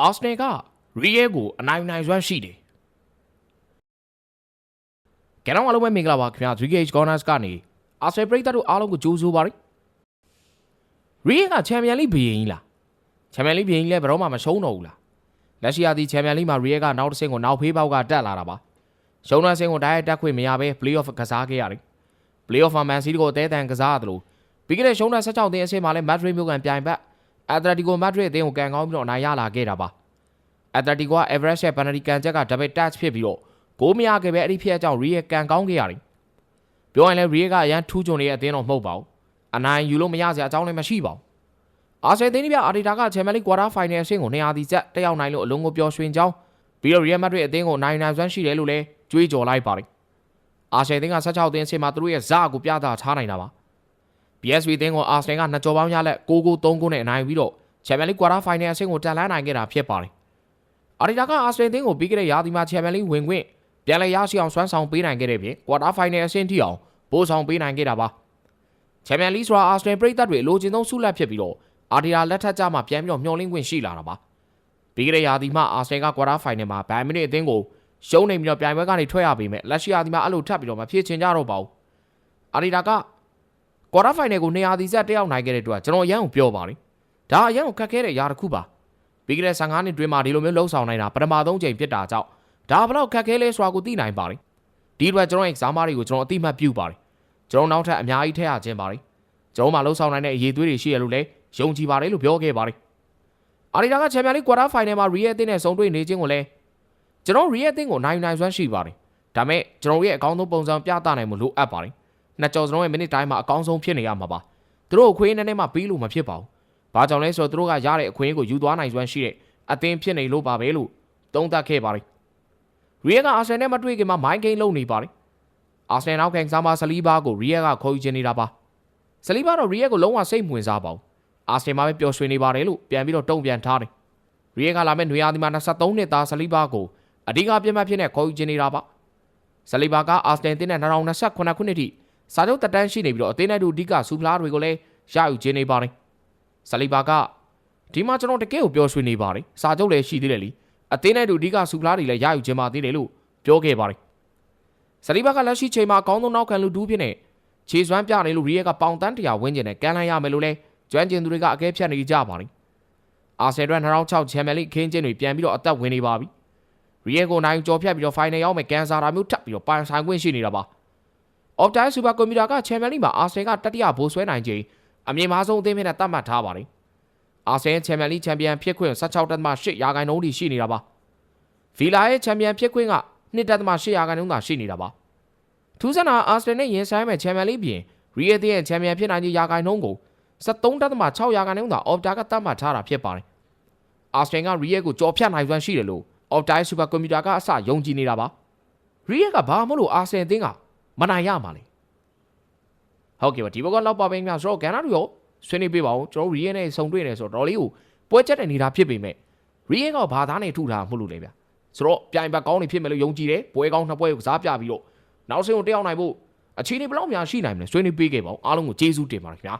အာဆနယ်ကရီယဲကိုအနိုင်နိုင်စွမ်းရှိတယ်ကဲတော့အားလုံးပဲမင်္ဂလာပါခင်ဗျာ 3Gage Corners ကနေအာဆနယ်ပရိသတ်တို့အားလုံးကိုကြိုးဆိုပါရစေရီယဲကချန်ပီယံလိဘီရင်ကြီးလားချန်ပီယံလိဘီရင်ကြီးလည်းဘယ်တော့မှမရှုံးတော့ဘူးလားလက်ရှိရာသီချန်ပီယံလိမှာရီယဲကနောက်တစ်ဆင့်ကိုနောက်ဖေးပေါက်ကတက်လာတာပါရှုံးတဲ့ဆင့်ကိုတိုက်ရိုက်တက်ခွင့်မရဘဲ play-off ကစားခဲ့ရတယ် play-off မှာ Man City ကိုအသေးအံကစားရတယ်လို့ပြီးခဲ့တဲ့ရှုံးတဲ့16သင်းအဆင့်မှာလည်း Madrid မြို့ကန်ပြိုင်ဘက် Atletico Madrid အသင်းကိုကန်ကောင်းပြီးတော့အနိုင်ရလာခဲ့တာပါ Atletico က Everest ရဲ့ penalty ကန်ချက်က double touch ဖြစ်ပြီးတော့ဂိုးမရခဲ့ပဲအဲ့ဒီဖြစ်အကြောင်း Real ကန်ကောင်းခဲ့ရတယ်ပြောရင်လည်း Real ကအရန်ထူးချွန်နေတဲ့အသင်းတော့မဟုတ်ပါဘူးအနိုင်ယူလို့မရစရာအကြောင်းလည်းမရှိပါဘူးအာဆယ်သင်းပြအာဒီတာက Champions League Quarter Final အဆင့်ကို200တီချက်တက်ရောက်နိုင်လို့အလုံးကိုပျော်ရွှင်ကြောင်းပြီးတော့ Real Madrid အသင်းကိုနိုင်နိုင်စွမ်းရှိတယ်လို့လည်းကြွေးကြော်လိုက်ပါတယ်အာဆယ်သင်းက16သင်းအဆင့်မှာသူတို့ရဲ့ဇာကိုပြသထားနိုင်တာပါ PSV သင်းကိုအာဆင်ကနှစ်ကြော်ပေါင်းရလက်6ဂိုး3ဂိုးနဲ့အနိုင်ပြီးတော့ Champions League Quarter Final အဆင့်ကိုတက်လှမ်းနိုင်ခဲ့တာဖြစ်ပါတယ်။အာဒီတာကအာဆင်သင်းကိုပြီးခဲ့တဲ့ရာသီမှာ Champions League ဝင်ခွင့်ပြန်လည်ရရှိအောင်စွမ်းဆောင်ပေးနိုင်ခဲ့တဲ့ပြင် Quarter Final အဆင့်ထိအောင်ပို့ဆောင်ပေးနိုင်ခဲ့တာပါ။ Champions League ဆိုတာအာဆင်ပရိသတ်တွေလိုချင်ဆုံးဆုလက်ဖြစ်ပြီးတော့အာဒီတာလက်ထက်ကြမှာပြန်ပြီးတော့မျှော်လင့်ခွင့်ရှိလာတာပါ။ပြီးခဲ့တဲ့ရာသီမှာအာဆင်က Quarter Final မှာဘိုင်မစ်အသင်းကိုရှုံးနေပြီးတော့ပြိုင်ပွဲကနေထွက်ရပေမဲ့လက်ရှိရာသီမှာအဲ့လိုထပ်ပြီးတော့မဖြစ်ချင်ကြတော့ပါဘူး။အာဒီတာက ကွာတာဖိုင်နယ်ကို200တီဆက်တက်ရောက်နိုင်ခဲ့တဲ့အတွက်ကျွန်တော်အရန်ကိုပြောပါလိဒါအရန်ကိုခက်ခဲတဲ့ຢာတစ်ခုပါပြီးခဲ့တဲ့15နှစ်တွင်းမှာဒီလိုမျိုးလှုပ်ဆောင်နိုင်တာပထမဆုံးချိန်ဖြစ်တာကြောင့်ဒါဘလောက်ခက်ခဲလဲဆိုတာကိုသိနိုင်ပါလိဒီအတွက်ကျွန်တော် exam တွေကိုကျွန်တော်အတိမတ်ပြုပါလိကျွန်တော်နောက်ထပ်အများကြီးထည့်ရခြင်းပါလိကျွန်တော်မှလှုပ်ဆောင်နိုင်တဲ့အရေးသွေးတွေရှိရလို့လဲယုံကြည်ပါတယ်လို့ပြောခဲ့ပါလိအာဒီတာကချန်ပီယံလိကွာတာဖိုင်နယ်မှာ Real အသင်းနဲ့ဆုံတွေ့နေခြင်းကိုလဲကျွန်တော် Real အသင်းကိုနိုင်နိုင်စွမ်းရှိပါတယ်ဒါမဲ့ကျွန်တော်ရဲ့အကောင်းဆုံးပုံစံပြသနိုင်မှုလိုအပ်ပါတယ် နှစ်ကြော်စလုံးရဲ့မိနစ်တိုင်းမှာအကောင်းဆုံးဖြစ်နေရမှာပါသူတို့အခွင့်အရေးနဲ့မှပြီးလို့မဖြစ်ပါဘူးဘာကြောင့်လဲဆိုတော့သူတို့ကရတဲ့အခွင့်အရေးကိုယူသွားနိုင်စွမ်းရှိတဲ့အသင်းဖြစ်နေလို့ပါပဲလို့သုံးသပ်ခဲ့ပါတယ်ရီယယ်ကအာဆင်နယ်မတွေ့ခင်မှာမိုင်းကိန်းလုံနေပါတယ်အာဆင်နယ်နောက်ကန်စားမဆလီဘာကိုရီယယ်ကခေါ်ယူချင်နေတာပါဆလီဘာတော့ရီယယ်ကိုလုံးဝစိတ်ဝင်စားပါဘူးအာဆင်မှာပဲပျော်ရွှင်နေပါတယ်လို့ပြန်ပြီးတော့တုံ့ပြန်ထားတယ်ရီယယ်ကလာမဲ့နွေရာသီမှာ23နှစ်သားဆလီဘာကိုအဓိကပြတ်မှတ်ဖြစ်နေခေါ်ယူချင်နေတာပါဆလီဘာကအာဆင်တင်တဲ့2028ခုနှစ်ထိ စာချုပ်တက်တန်းရှိနေပြီးတော့အသင်းနဲ့တူအဓိကစူဖလားတွေကိုလည်းရယူခြင်းနေပါတယ်ဆလီဘာကဒီမှာကျွန်တော်တကယ်ကိုပြောရွှေနေပါတယ်စာချုပ်လည်းရှိသေးတယ်လीအသင်းနဲ့တူအဓိကစူဖလားတွေလည်းရယူခြင်းပါသေးတယ်လို့ပြောခဲ့ပါတယ်ဆလီဘာကလက်ရှိချိန်မှာအကောင်းဆုံးနောက်ခံလူတူးဖြစ်နေခြေစွမ်းပြနေလို့ရီယက်ကပေါင်တန်းတရာဝင်းကျင်နဲ့ကန်လိုက်ရမယ်လို့လဲကျွမ်းကျင်သူတွေကအကဲဖြတ်နေကြပါတယ်အာဆင်တွန်2006ချန်ပီယံလိခင်းချင်းတွေပြန်ပြီးတော့အသက်ဝင်နေပါပြီရီယက်ကိုနိုင်ကြော်ဖြတ်ပြီးတော့ဖိုင်နယ်ရောက်မယ်ကန်ဆာတာမျိုးထပ်ပြီးတော့ပိုင်ဆိုင်ခွင့်ရှိနေတာပါ Optime Super Computer ကချန်ပီယံလိမှာအာဆင်ကတတိယဘိုးဆွဲနိုင်ချိန်အမြင့်မားဆုံးအသင်းဖြစ်နဲ့တတ်မှတ်ထားပါတယ်။အာဆင်ချန်ပီယံလိချန်ပီယံဖြစ်ခွင့်16.8ရာခိုင်နှုန်းထိရှိနေတာပါ။ဗီလာရဲ့ချန်ပီယံဖြစ်ခွင့်က2.8ရာခိုင်နှုန်းသာရှိနေတာပါ။ထူးဆန်းတာအာဆင်နဲ့ရင်ဆိုင်မဲ့ချန်ပီယံလိပြင်ရီယက်ရဲ့ချန်ပီယံဖြစ်နိုင်ခြင်းရာခိုင်နှုန်းကို73.6ရာခိုင်နှုန်းသာ Opta ကတတ်မှတ်ထားတာဖြစ်ပါတယ်။အာဆင်ကရီယက်ကိုကြော်ဖြတ်နိုင်စွမ်းရှိတယ်လို့ Optime Super Computer ကအစယုံကြည်နေတာပါ။ရီယက်ကဘာမှမလို့အာဆင်အသင်းက မနိုင်ရမှာလေဟုတ်ကဲ့ပါဒီဘက်ကလောက်ပါပဲခင်ဗျာဆိုတော့ကန်နာတို့ရောဆွေးနွေးပေးပါဦးကျွန်တော်ရီယဲနဲ့ဆုံတွေ့နေဆိုတော့တော်လေးကိုပွဲချက်တဲ့နေတာဖြစ်ပေမဲ့ရီယဲကဘာသားနဲ့ထုထားမှုလို့လေဗျာဆိုတော့ပြိုင်ဘက်ကောင်းနေဖြစ်မယ်လို့ယုံကြည်တယ်ပွဲကောင်းနှစ်ပွဲကိုစားပြပြီးတော့နောက်ဆုံးကိုတက်ရောက်နိုင်ဖို့အခြေအနေဘယ်လောက်များရှိနိုင်မလဲဆွေးနွေးပေးခဲ့ပါဦးအားလုံးကိုကျေးဇူးတင်ပါတယ်ခင်ဗျာ